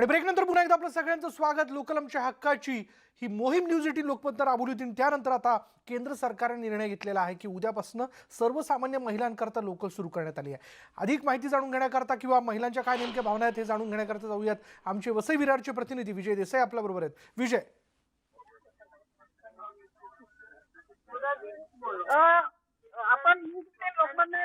आणि ब्रेकनंतर पुन्हा एकदा आपलं सगळ्यांचं स्वागत. लोकलमच्या हक्काची ही मोहीम न्यूज एटीन लोकमतनं राबवली होती. त्यानंतर आता केंद्र सरकारने निर्णय घेतलेला आहे की उद्यापासून सर्वसामान्य महिलांकरता लोकल सुरू करण्यात आली आहे. अधिक माहिती जाणून घेण्याकरता किंवा महिलांच्या काय नेमक्या भावना आहेत हे जाणून घेण्याकरता जाऊयात. आमचे वसई विरारचे प्रतिनिधी विजय देसाई आपल्याबरोबर आहेत. विजय. आपण लोकांना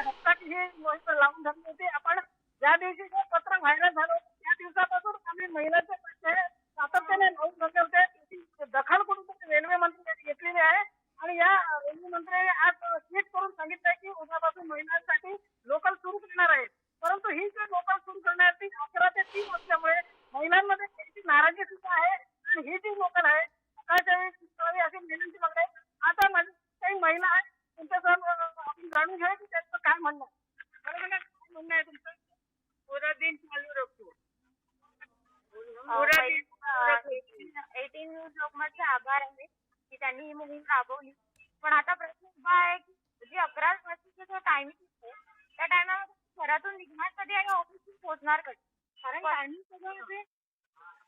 हक्काची ही मोहीम लावून धरली होती. आपण ज्या दिवशी पत्र व्हायरल झालं होतं, त्या दिवसापासून आम्ही महिलांचे प्रश्न हे सातत्याने लावून धरले होते त्याची दखल कुठून रेल्वे मंत्र्यांनी घेतलेली आहे आणि या रेल्वे मंत्र्यांनी आज ट्विट करून सांगितलंय की उद्यापासून महिलांसाठी लोकल सुरू करणार आहे परंतु ही जी लोकल सुरू करण्याची अकरा ते तीन असल्यामुळे महिलांमध्ये त्यांची नाराजी सुद्धा आहे आणि ही जी लोकल आहे सकाळच्या वेळी सुटावी अशी महिलांची मागणी आहे आता माझी काही महिला आहेत त्यांच्यासह आपण जाणून घेऊया की त्यांचं काय म्हणणं आहे. बरं मला काय म्हणणं आहे तुमचं? पूरा दिन चालू रखो पूरा दिन एटीन न्यूज लोकमतचे आभार आहे की त्यांनी ही मोहीम राबवली. पण आता प्रश्न उभा आहे की जी अकरा वाजताचा जो टायमिंग असतो त्या टायमामध्ये घरातून निघणार कधी आणि ऑफिसला पोहोचणार कधी? कारण टायमिंग सगळं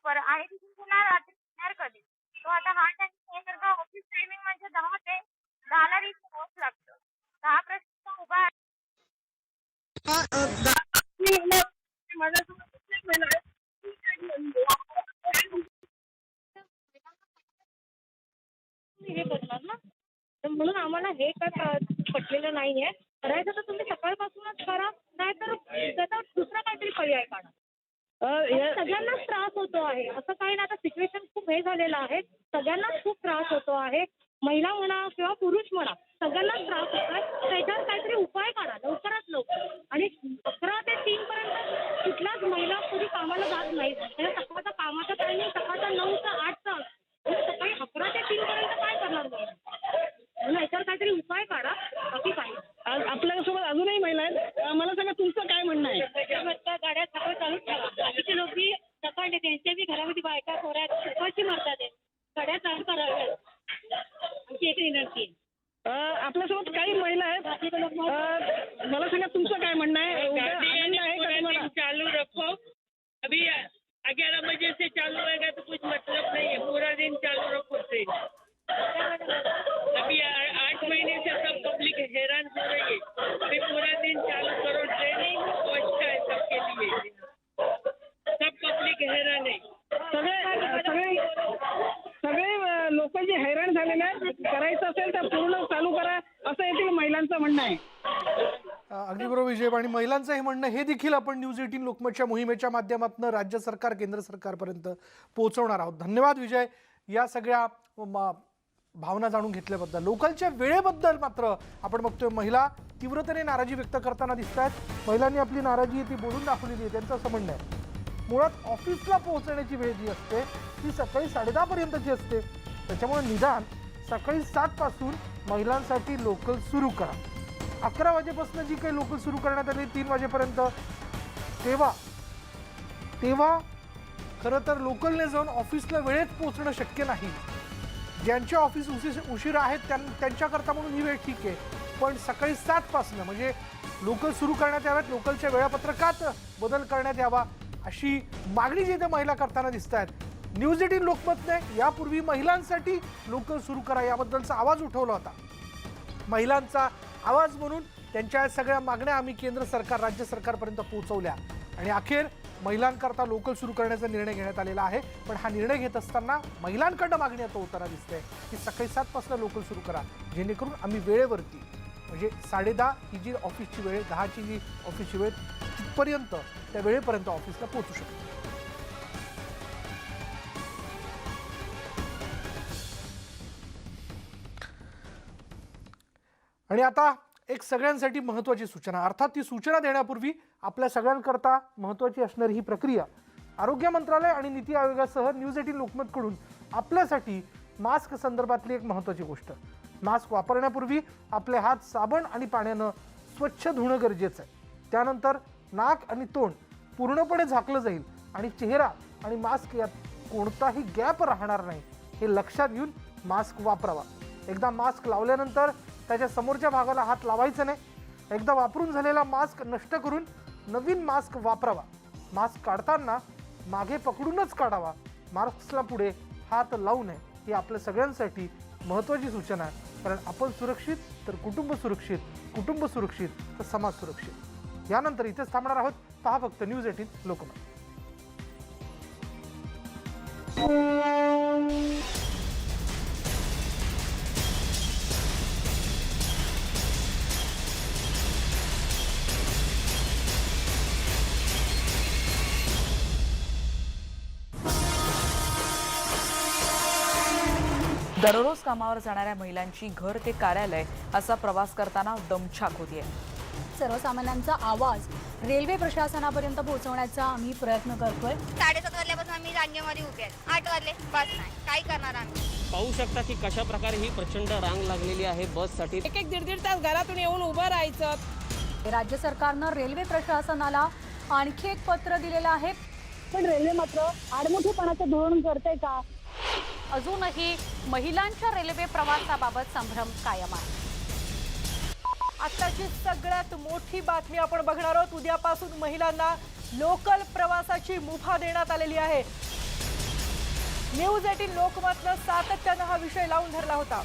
पर आणि तिथून पुन्हा रात्री निघणार कधी तो आता हा टायमिंग हे करता ऑफिस टायमिंग म्हणजे दहा ते दहाला रीच पोहोच लागतं तर हा प्रश्न उभा आहे मी मला- माझ्यासोबत प्रत्येक महिला आहे. ती काही- हे करणार ना तर म्हणून आम्हाला हे काय पटलेलं नाहीये. करायचं तर तुम्ही सकाळपासूनच करा नाहीतर त्याचा दुसरा काहीतरी पर्याय काढा. सगळ्यांनाच त्रास होतो आहे. असं काही नाही आता सिच्युएशन खूप हे झालेलं आहे. सगळ्यांनाच खूप त्रास होतो आहे. महिला म्हणा किंवा पुरुष म्हणा सगळ्यांनाच त्रास होत आहे. त्याच्यावर काहीतरी उपाय काढा लवकरात लवकर. आणि अकरा ते तीन पर्यंत कुठलाच महिला कधी कामाला जात नाही त्याच्या सकाळचा कामाचा टायमिंग सकाळचा नऊ ते आठचा असतो. आणि सकाळी अकरा ते तीन पर्यंत काय करणार महिला? म्हणून याच्यावर काहीतरी उपाय काढा बाकी काही नाही. आज आपल्यासोबत अजूनही महिला आहेत. मला सांगा तुमचं काय म्हणणं आहे? गाड्या सकाळ चालूच ठेवा. बाकीचे लोक सकाळ त्यांच्या बी घरामध्ये बायका पोऱ्या सुपाची मारतात. गाड्या चालू कराव्यात. आमची एक विनंती आहे. आपल्यासोबत काही महिला आहेत. मला सांगा तुमचं काय म्हणणं आहे? चालू रखो. अभी ग्यारह बजे से चालू होएगा तो कुछ मतलब नहीं है. पूरा दिन चालू रखो ट्रेन अभी आ- आठ महीने से सब पब्लिक हैरान हो रही है अभी पूरा दिन चालू करो ट्रेन तो अच्छा है सबके लिए सब पब्लिक हैरान है सगळे सगळे सगळे लोक जे हैराण झालेले आहेत करायचं असेल तर पूर्ण चालू करा असं येथील महिलांचं म्हणणं आहे. अगदी बरोबर विजय. आणि महिलांचं हे म्हणणं हे देखील आपण न्यूज एटीन लोकमतच्या मोहिमेच्या माध्यमातून राज्य सरकार केंद्र सरकारपर्यंत पोहोचवणार आहोत. धन्यवाद विजय. या सगळ्या भावना जाणून घेतल्याबद्दल. लोकलच्या वेळेबद्दल मात्र आपण बघतोय महिला तीव्रतेने नाराजी व्यक्त करताना दिसत आहेत महिलांनी आपली नाराजी ती बोलून दाखवलेली आहे. त्यांचं असं म्हणणं आहे. मुळात ऑफिसला पोहोचण्याची वेळ जी असते ती सकाळी साडेदहापर्यंतची असते. त्याच्यामुळे निदान सकाळी सातपासून महिलांसाठी लोकल सुरू करा. अकरा वाजेपासून जी काही लोकल सुरू करण्यात आली तीन वाजेपर्यंत. तेव्हा तेव्हा खरं तर लोकलने जाऊन ऑफिसला वेळेत पोहोचणं शक्य नाही. ज्यांचे ऑफिस उशीर उशीर आहेत त्यां त्यांच्याकरता म्हणून ही वेळ ठीक आहे. पण सकाळी सातपासनं म्हणजे लोकल सुरू करण्यात याव्यात लोकलच्या वेळापत्रकात बदल करण्यात यावा अशी मागणी जिथे महिला करताना दिसत आहेत. न्यूज एटीन लोकमतने यापूर्वी महिलांसाठी लोकल सुरू करा याबद्दलचा आवाज उठवला होता. महिलांचा आवाज म्हणून त्यांच्या सगळ्या मागण्या आम्ही केंद्र सरकार राज्य सरकारपर्यंत पोहोचवल्या. आणि अखेर महिलांकरता लोकल सुरू करण्याचा निर्णय घेण्यात आलेला आहे. पण हा निर्णय घेत असताना महिलांकडनं मागणी आता होताना दिसते की सकाळी सातपासून लोकल सुरू करा. जेणेकरून आम्ही वेळेवरती म्हणजे साडेदहा ही जी ऑफिसची वेळ दहाची जी ऑफिसची वेळ तिथपर्यंत त्या वेळेपर्यंत ऑफिसला पोहोचू शकतो. आणि आता एक सगळ्यांसाठी महत्त्वाची सूचना. अर्थात ती सूचना देण्यापूर्वी आपल्या सगळ्यांकरता महत्त्वाची असणारी ही प्रक्रिया. आरोग्य मंत्रालय आणि नीती आयोगासह न्यूज एटीन लोकमतकडून आपल्यासाठी मास्क संदर्भातली एक महत्त्वाची गोष्ट. मास्क वापरण्यापूर्वी आपले हात साबण आणि पाण्यानं स्वच्छ धुणं गरजेचं आहे. त्यानंतर नाक आणि तोंड पूर्णपणे झाकलं जाईल आणि चेहरा आणि मास्क यात कोणताही गॅप राहणार नाही हे लक्षात घेऊन मास्क वापरावा. एकदा मास्क लावल्यानंतर त्याच्या समोरच्या भागाला हात लावायचा नाही. एकदा वापरून झालेला मास्क नष्ट करून नवीन मास्क वापरावा. मास्क काढताना मागे पकडूनच काढावा. मास्कला पुढे हात लावू नये ही आपल्या सगळ्यांसाठी महत्त्वाची सूचना आहे. कारण आपण सुरक्षित तर कुटुंब सुरक्षित कुटुंब सुरक्षित तर समाज सुरक्षित. यानंतर इथेच थांबणार आहोत. पहा फक्त न्यूज एटीन लोकमत. दररोज कामावर जाणाऱ्या महिलांची घर ते कार्यालय असा प्रवास करताना दमछाक होतीये. सर्वसामान्यांचा आवाज रेल्वे प्रशासनापर्यंत पोहोचवण्याचा आम्ही प्रयत्न करतोय. साडेसात वाजल्यापासून आम्ही रांगेमध्ये उभे आहेत. आठ वाजले. बस नाही. काय करणार आम्ही? पाहू शकता की कशा प्रकारे ही प्रचंड रांग लागलेली आहे बससाठी. एक एक दीड दीड तास घरातून येऊन उभं राहायचं. राज्य सरकारनं रेल्वे प्रशासनाला आणखी एक पत्र दिलेलं आहे. पण रेल्वे मात्र आडमुठेपणाचं धोरण करते का? अजूनही महिलांच्या रेल्वे प्रवासाबाबत संभ्रम कायम आहे. आत्ताची सगळ्यात मोठी बातमी आपण बघणार आहोत. उद्यापासून महिलांना लोकल प्रवासाची मुभा देण्यात आलेली आहे. न्यूज एटीन लोकमतनं सातत्यानं हा विषय लावून धरला होता.